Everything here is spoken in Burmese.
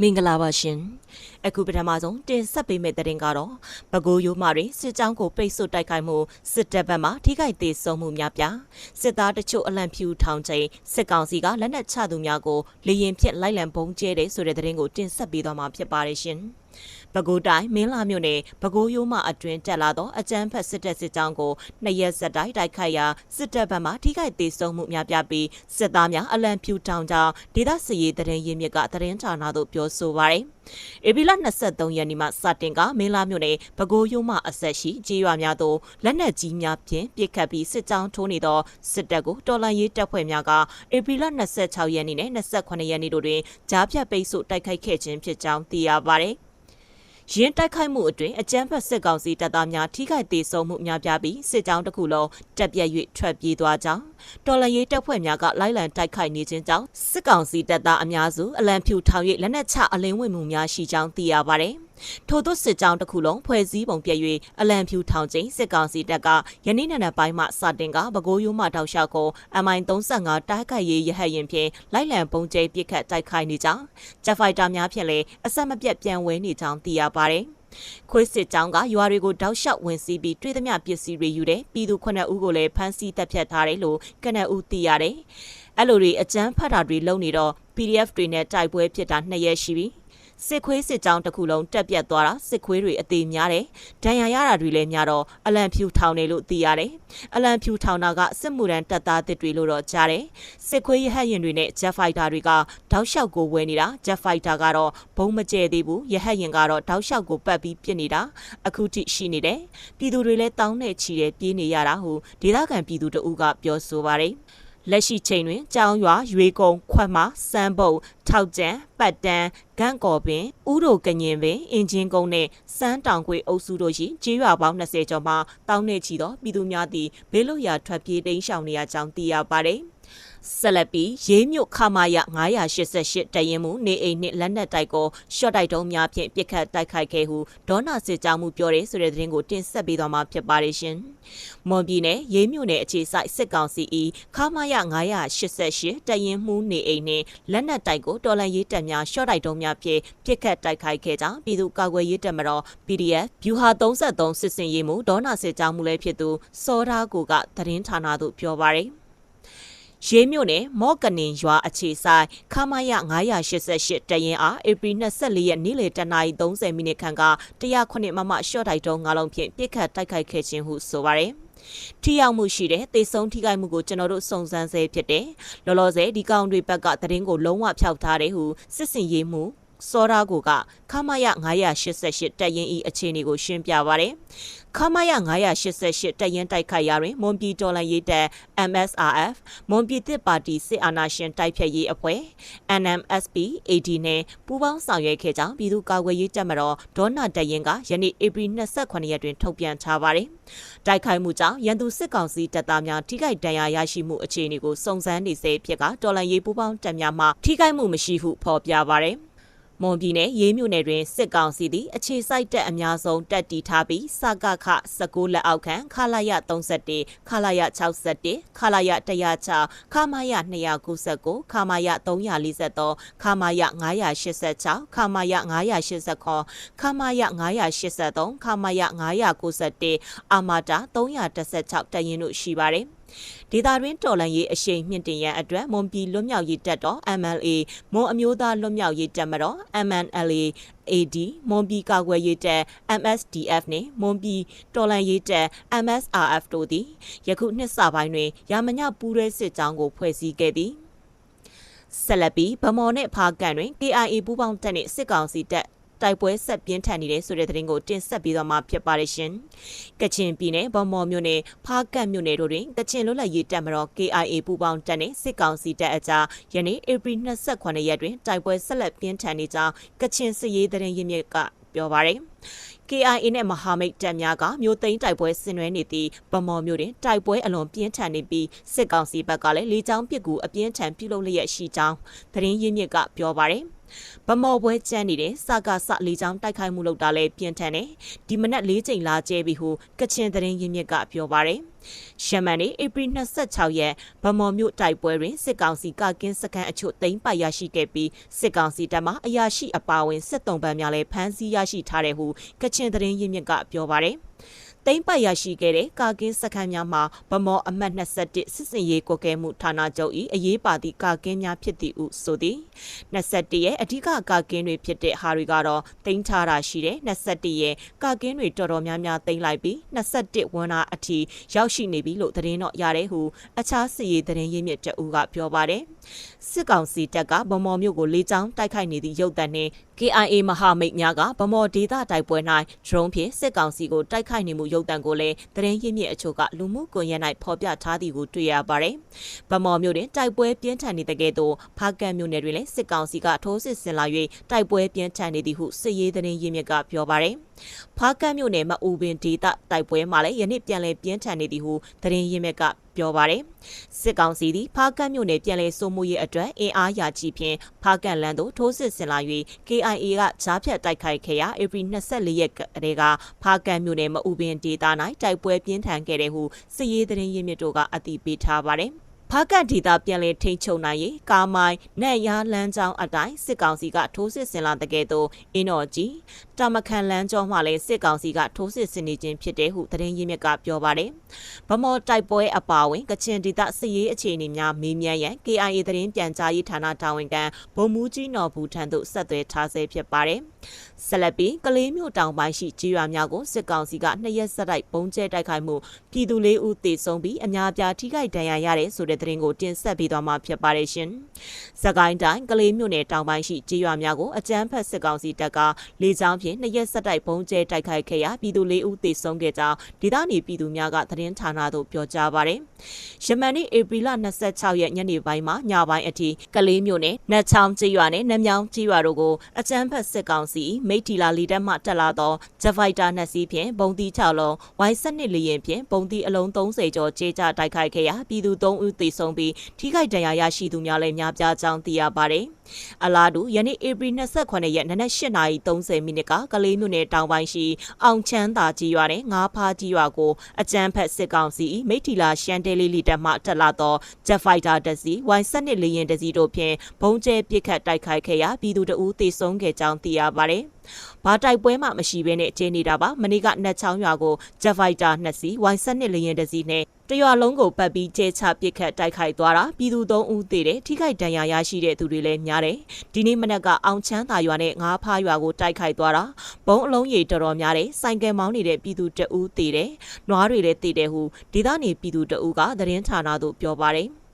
မင်္ဂလာပါရှင်အခုပထမဆုံးတင်ဆက်ပေးမယ့်သတင်းကတော့ပဲခူးရိုးမာတွေစစ်ကြောင်းကိုပိတ်ဆို့တိုက်ခိုက်မှုစစ်တပ်ဘက်မှထိခိုက်သေးဆုံးမှုများပြားစစ်သားတချို့အလံဖြူထောင်ချိန်စစ်ကောင်စီကလက်နက်ချသူများကိုလေရင်ဖြင့်လိုက်လံပုံကျဲတယ်ဆိုတဲ့သတင်းကိုတင်ဆက်ပေးသွားမှာဖြစ်ပါတယ်ရှင် ပဲခူးတိုင်းမင်းလာမြို့နယ်ပဲခူးရိုးမှအတွင်တက်လာသောအကြမ်းဖက်စစ်တပ်စစ်ကြောင်းကိုနှစ်ရက်ဆက်တိုက်တိုက်ခိုက်ရာစစ်တပ်ဘက်မှထိခိုက်သေးဆုံးမှုများပြပြီးစစ်သားများအလံဖြူထောင်ကြောင်းဒေသစစ်ရေးတရင်ရင်းမြစ်ကတရင်ဌာနသို့ပြောဆိုပါရယ်။ဧပြီလ23ရက်နေ့မှစတင်ကမင်းလာမြို့နယ်ပဲခူးရိုးမှအဆက်ရှိကြေးရွာများသို့လက်နက်ကြီးများဖြင့်ပစ်ခတ်ပြီးစစ်ကြောင်းထိုးနေသောစစ်တပ်ကိုတော်လှန်ရေးတပ်ဖွဲ့များကဧပြီလ26ရက်နေ့နဲ့28ရက်နေ့တို့တွင်ကြားဖြတ်ပိတ်ဆို့တိုက်ခိုက်ခဲ့ခြင်းဖြစ်ကြောင်းသိရပါရယ်။ ရင်းတိုက်ခိုက်မှုအတွင်းအကြမ်းဖက်စစ်ကောင်စီတပ်သားများထိခိုက်သေးဆုံးမှုများပြားပြီးစစ်ကြောင်းတစ်ခုလုံးတက်ပြက်၍ထွက်ပြေးသွားကြောင်းတော်လရေးတပ်ဖွဲ့များကလိုက်လံတိုက်ခိုက်နေခြင်းကြောင့်စစ်ကောင်စီတပ်သားအများစုအလံဖြူထောင်၍လက်နက်ချအလင်းဝင်မှုများရှိကြောင်းသိရပါတယ်။ထို့သောစစ်ကြောင်းတစ်ခုလုံးဖွဲ့စည်းပုံပြည့်၍အလံဖြူထောင်ခြင်းစစ်ကောင်စီတပ်ကယနေ့နံနက်ပိုင်းမှစတင်ကပဲခူးရိုးမှတောက်လျှောက်ကို MI35 တိုက်ခိုက်ရေးရဟတ်ရင်ဖြင့်လိုက်လံပုံကျဲပစ်ခတ်တိုက်ခိုက်နေကြောင်းဂျက်ဖိုက်တာများဖြင့်လည်းအဆက်မပြတ်ပြန်ဝဲနေကြောင်းသိရပါတယ်။ ခွေးစစ်ကြောင်းကရွာတွေကိုတောက်လျှောက်ဝင်စီးပြီးတွေ့သမျှပစ္စည်းတွေယူတယ်ပြည်သူ9ဦးကိုလည်းဖမ်းဆီးတပ်ဖြတ်ထားတယ်လို့ကနအူသိရတယ်။အဲ့လိုတွေအကြမ်းဖတ်တာတွေလုပ်နေတော့ PDF တွေနဲ့တိုက်ပွဲဖြစ်တာနှစ်ရက်ရှိပြီ။ စစ်ခွေးစစ်ကြောင်းတစ်ခုလုံးတက်ပြတ်သွားတာစစ်ခွေးတွေအသေးများတယ်ဒဏ်ရာရတာတွေလည်းများတော့အလံဖြူထောင်နေလို့သိရတယ်အလံဖြူထောင်တာကစစ်မှုရန်တပ်သားတစ်တွေလို့တော့ကြားတယ်စစ်ခွေးရဟတ်ရင်တွေနဲ့ Jet Fighter တွေကတောက်လျှောက်ကိုဝဲနေတာ Jet Fighter ကတော့ဘုံမကျဲသေးဘူးရဟတ်ရင်ကတော့တောက်လျှောက်ကိုပတ်ပြီးပြစ်နေတာအခုထိရှိနေတယ်ပြည်သူတွေလည်းတောင်းနဲ့ချီတဲ့ပြေးနေရတာဟုဒေသခံပြည်သူတအုပ်ကပြောဆိုပါတယ် လက်ရှိချိန်တွင်ကြောင်းရွာရွေကုံခွတ်မစမ်းပုတ်ထောက်ကျန်ပတ်တန်းဂန့်ကော်ပင်ဥဒိုကညင်ပင်အင်ဂျင်ကုန်းနှင့်စမ်းတောင်ခွေအုပ်စုတို့ရှိကျေးရွာပေါင်း20ကျော်မှတောင်းနေချီသောပြည်သူများသည်ဘေးလွတ်ရာထွက်ပြေးတိမ်းရှောင်နေရကြောင်းသိရပါသည်။ ဆက်လက်ပြီးရေးမြို့ခမာယ988တရင်မှုနေအိမ်နှင့်လက်နက်တိုက်ကိုရှော့တိုက်တုံးများဖြင့်ပစ်ခတ်တိုက်ခိုက်ခဲ့ဟုဒေါနာစစ်ကြောင်းမှုပြောတဲ့ဆိုတဲ့သတင်းကိုတင်ဆက်ပေးသွားမှာဖြစ်ပါတယ်ရှင်။မွန်ပြည်နယ်ရေးမြို့နယ်အခြေစိုက်စစ်ကောင်စီ၏ခမာယ988တရင်မှုနေအိမ်နှင့်လက်နက်တိုက်ကိုတော်လန်ရေးတပ်များရှော့တိုက်တုံးများဖြင့်ပစ်ခတ်တိုက်ခိုက်ခဲ့ကြောင်းပြည်သူ့ကာကွယ်ရေးတပ်မတော် PDF ဗျူဟာ33စစ်စင်ရေးမှုဒေါနာစစ်ကြောင်းမှုလည်းဖြစ်သူစောသားကိုကသတင်းဌာနသို့ပြောပါရယ် ရေးမြို့နယ်မော့ကနင်ရွာအခြေဆိုင်ခမာယ988တရင်အားဧပြီ24ရက်နေ့လယ်တနာရီ30မိနစ်ခန့်က109မမရှော့တိုက်တုံးငါလုံးဖြင့်ပြစ်ခတ်တိုက်ခိုက်ခဲ့ခြင်းဟုဆိုပါရယ်ထိရောက်မှုရှိတဲ့သေဆုံးထိခိုက်မှုကိုကျွန်တော်တို့စုံစမ်းဆဲဖြစ်တယ်။လောလောဆယ်ဒီကောင်တွေဘက်ကသတင်းကိုလုံးဝဖျောက်ထားတယ်ဟုစစ်စင်ရေးမှုစောရာကိုကခမရ988တပ်ရင်ဤအခြေအနေကိုရှင်းပြပါရယ် ခမရ988တပ်ရင်တိုက်ခိုက်ရာတွင်မွန်ပြည်တော်လှန်ရေးတပ် MSRF မွန်ပြည်တစ်ပါတီစစ်အာဏာရှင်တိုက်ဖြတ်ရေးအဖွဲ့ NMSP AD နဲ့ပူးပေါင်းဆောင်ရွက်ခဲ့ကြောင်းပြည်သူ့ကာကွယ်ရေးတပ်မတော်ဒေါနာတပ်ရင်ကယနေ့ဧပြီ28ရက်တွင်ထုတ်ပြန်ထားပါတယ်တိုက်ခိုက်မှုကြောင့်ရန်သူစစ်ကောင်စီတပ်သားများထိခိုက်ဒဏ်ရာရရှိမှုအခြေအနေကိုစုံစမ်းနေစေဖြစ်ကတော်လှန်ရေးပူးပေါင်းတပ်များမှထိခိုက်မှုမရှိဟုဖော်ပြပါတယ် မွန်ပြည်နယ်ရေးမြို့နယ်တွင်စစ်ကောင်စီသည်အခြေစိုက်တပ်အများဆုံးတပ်တီထားပြီးစကခ19လက်အောက်ခံခလာရ31ခလာရ61ခလာရ106ခမာယ299ခမာယ343ခမာယ986ခမာယ989ခမာယ983ခမာယ991အာမာတာ316တရင်တို့ရှိပါတယ် ဒေတာတွင်တော်လန်ရေးအရှိန်မြင့်တင်ရန်အတွက်မွန်ပြည်လွတ်မြောက်ရေးတပ်တော် MLA မွန်အမျိုးသားလွတ်မြောက်ရေးတပ်မတော် MNLA AD မွန်ပြည်ကာကွယ်ရေးတပ် MSDF နှင့်မွန်ပြည်တော်လန်ရေးတပ် MSRF တို့သည်ယခုနှစ်စပိုင်းတွင်ရာမညပူးရဲစစ်ကြောင်းကိုဖွဲ့စည်းခဲ့သည်ဆက်လက်ပြီးဗမော်နှင့်ဖားကန်တွင် KIA ပူးပေါင်းတပ်နှင့်စစ်ကောင်စီတပ် တိုက်ပွဲဆက်ပြင်းထန်နေတယ်ဆိုတဲ့သတင်းကိုတင်ဆက်ပြီးတော့မှဖြစ်ပါတယ်ရှင်။ကချင်ပြည်နယ်ဗမော်မြို့နယ်ဖားကတ်မြို့နယ်တို့တွင်ကချင်လွတ်လပ်ရေးတပ်မတော် KIA ပူးပေါင်းတပ်နှင့်စစ်ကောင်စီတပ်အကြားယနေ့ဧပြီ28ရက်တွင်တိုက်ပွဲဆက်လက်ပြင်းထန်နေကြောင်းကချင်စစ်ရေးသတင်းရင်းမြစ်ကပြောပါရယ်။ KIA နဲ့မဟာမိတ်တပ်များကမြို့သိမ်းတိုက်ပွဲဆင်နွှဲနေသည့်ဗမော်မြို့တွင်တိုက်ပွဲအလွန်ပြင်းထန်နေပြီးစစ်ကောင်စီဘက်ကလည်းလေကြောင်းပစ်ကူအပြင်းထန်ပြုလုပ်လျက်ရှိကြောင်းသတင်းရင်းမြစ်ကပြောပါရယ်ဗမော်ပွဲကျန်းနေတဲ့စကားစလေးချောင်းတိုက်ခိုက်မှုလုပ်တာလဲပြင်းထန်တယ်ဒီမနက်၄ချိန်လာကျဲပြီဟုကချင်သတင်းရင်းမြစ်ကပြောပါရယ်ရှမန်နေဧပြီ26ရက်ဗမော်မြို့တိုက်ပွဲတွင်စစ်ကောင်စီကကင်းစခန်းအချို့သိမ်းပိုက်ရရှိခဲ့ပြီးစစ်ကောင်စီတပ်မှအရာရှိအပါအဝင်စစ်တုံးပန်းများလည်းဖမ်းဆီးရရှိထားတယ်ဟုကချင်သတင်းရင်းမြစ်ကပြောပါရယ်သိမ့်ပတ်ရရှိခဲ့တဲ့ကာကင်းစခန်းများမှာဗမော်အမှတ်21စစ်စင်ရေးကိုကဲမှုဌာနချုပ်၏အရေးပါသည့်ကာကင်းများဖြစ်သည့်ဟုဆိုသည်21ရဲ့အဓိကကာကင်းတွေဖြစ်တဲ့ဟာတွေကတော့သိမ်းထားတာရှိတယ်21ရဲ့ကာကင်းတွေတော်တော်များများသိမ်းလိုက်ပြီး21ဝန်နာအထိရောက်ရှိနေပြီလို့သတင်းတော့ရတယ်ဟုအခြားစစ်ရေးသတင်းရင်းမြစ်တအူးကပြောပါတယ်စစ်ကောင်စီတပ်ကဗမော်မြို့ကိုလေးချောင်းတိုက်ခိုက်နေသည့်ရုပ်သံနှင့် KIA မဟာမိတ်များကဗမော်ဒေသတိုက်ပွဲ၌ဒရုန်းဖြင့်စစ်ကောင်စီကိုတိုက်ခိုက်နေမှုရုပ်သံကိုလည်းသတင်းရင်းမြစ်အချို့ကလူမှုကွန်ရက်၌ဖော်ပြထားသည်ကိုတွေ့ရပါတယ်။ဗမော်မြို့တွင်တိုက်ပွဲပြင်းထန်နေတဲ့ကဲ့သို့ဖားကန်မြို့နယ်တွင်လည်းစစ်ကောင်စီကထိုးစစ်ဆင်လာ၍တိုက်ပွဲပြင်းထန်နေသည်ဟုစစ်ရေးသတင်းရင်းမြစ်ကပြောပါတယ်။ဖားကန်မြို့နယ်မအူပင်ဒေသတိုက်ပွဲမှာလည်းယနေ့ပြန်လည်ပြင်းထန်နေသည်ဟုသတင်းရင်းမြစ်က ပြောပါတယ်။စစ်ကောင်စီသည်ဖားကန့်မြို့နယ်ပြည်လဲစိုးမှုရေးအတွက်အင်အားရာချီဖြင့်ဖားကန့်လန်းသို့ထိုးစစ်ဆင်လာ၍ KIA ကဂျားဖြတ်တိုက်ခိုက်ခဲ့ရာဧပြီ24ရက်ကလေးကဖားကန့်မြို့နယ်မအူပင်ဒေသ၌တိုက်ပွဲပြင်းထန်ခဲ့တဲ့ဟုစစ်ရေးသတင်းရင်းမြစ်တို့ကအတည်ပြုထားပါတယ်။ ဖားကတ်ဒေတာပြန်လည်ထိန်းချုပ်နိုင်ရေးကာမိုင်နဲ့ရလန်းချောင်းအတိုင်းစစ်ကောင်စီကထိုးစစ်ဆင်လာတဲ့ကဲ့သို့အင်းတော်ကြီးတာမခန်လန်းကျောင်းမှလည်းစစ်ကောင်စီကထိုးစစ်ဆင်နေခြင်းဖြစ်တယ်ဟုသတင်းရင်းမြစ်ကပြောပါတယ်။ဗမော်တိုက်ပွဲအပါအဝင်ကချင်ဒေတာစစ်ရေးအခြေအနေများမေးမြန်းရန် KIA သတင်းပြန်ကြားရေးဌာနတာဝန်ခံဗိုလ်မှူးကြီးနော်ဘူးထံသို့ဆက်သွယ်ထားဆဲဖြစ်ပါတယ်။ဆက်လက်ပြီးကလေးမျိုးတောင်ပိုင်းရှိကြေးရွာများကိုစစ်ကောင်စီကနှစ်ရက်ဆက်တိုက်ပုံကျဲတိုက်ခိုက်မှုပြည်သူလေးဦးသေဆုံးပြီးအများပြားထိခိုက်ဒဏ်ရာရတဲ့ဆိုတဲ့သတင်းကိုတင်ဆက်ပေးသွားမှာဖြစ်ပါတယ်ရှင်။စကိုင်းတိုင်းကလေးမျိုးနယ်တောင်ပိုင်းရှိကြေးရွာများကိုအကြမ်းဖက်စစ်ကောင်စီတပ်ကလေကြောင်းဖြင့်နှစ်ရက်ဆက်တိုက်ပုံကျဲတိုက်ခိုက်ခဲ့ရာပြည်သူလေးဦးသေဆုံးခဲ့ကြောင်းဒေသနေပြည်သူများကသတင်းဌာနသို့ပြောကြားပါတယ်။ယမန်နေ့ဧပြီလ26ရက်ညနေပိုင်းမှာညပိုင်းအထိကလေးမျိုးနယ်နတ်ချောင်းကြေးရွာနဲ့နမြောင်းကြေးရွာတို့ကိုအကြမ်းဖက်စစ်ကောင်စီမိထီလာလီတက်မှတက်လာသောဂျဖိုက်တာနှစ်စီးဖြင့်ဘုံတီ6လုံးဝိုင်းစနစ်လျင်ဖြင့်ဘုံတီအလုံး30ကျော်ကြေးကြတိုက်ခိုက်ခဲ့ရာပြည်သူ3ဦးသေဆုံးပြီးထိခိုက်ဒဏ်ရာရရှိသူများလည်းများပြားကြောင်းသိရပါတယ်။အလားတူယနေ့ဧပြီ28ရက်နနက်8:30မိနစ်ကကလေးမြို့နယ်တောင်ပိုင်းရှိအောင်ချမ်းသာကြီးရွာနဲ့ငါးဖားကြီးရွာကိုအကြမ်းဖက်စစ်ကောင်စီမိထီလာရှန်တဲလီလီတက်မှတက်လာသောဂျက်ဖိုက်တာတစီဝိုင်းစနစ်လျင်တစီတို့ဖြင့်ဘုံကျဲပစ်ခတ်တိုက်ခိုက်ခဲ့ရာပြည်သူတအူးသေဆုံးခဲ့ကြောင်းသိရပါတယ်။ ဘာတိုက်ပွဲမှမရှိဘဲနဲ့ကျင်းနေတာပါမနေ့ကနှက်ချောင်းရွာကိုဂျက်ဖိုက်တာနှစ်စီးဝိုင်းဆက်နှစ်လျင်တစ်စီးနဲ့တရွာလုံးကိုပတ်ပြီးကျဲချပစ်ခတ်တိုက်ခိုက်သွားတာပြည်သူသုံးဦးသေတယ်ထိခိုက်ဒဏ်ရာရရှိတဲ့သူတွေလည်းများတယ်ဒီနေ့မနက်ကအောင်ချမ်းသာရွာနဲ့ငါးဖားရွာကိုတိုက်ခိုက်သွားတာဘုံအလုံးရေတော်တော်များတယ်ဆိုင်ကယ်မောင်းနေတဲ့ပြည်သူတအူးသေတယ်နွားတွေလည်းသေတယ်ဟုဒေသနေပြည်သူတအူးကသတင်းဌာနသို့ပြောပါတယ်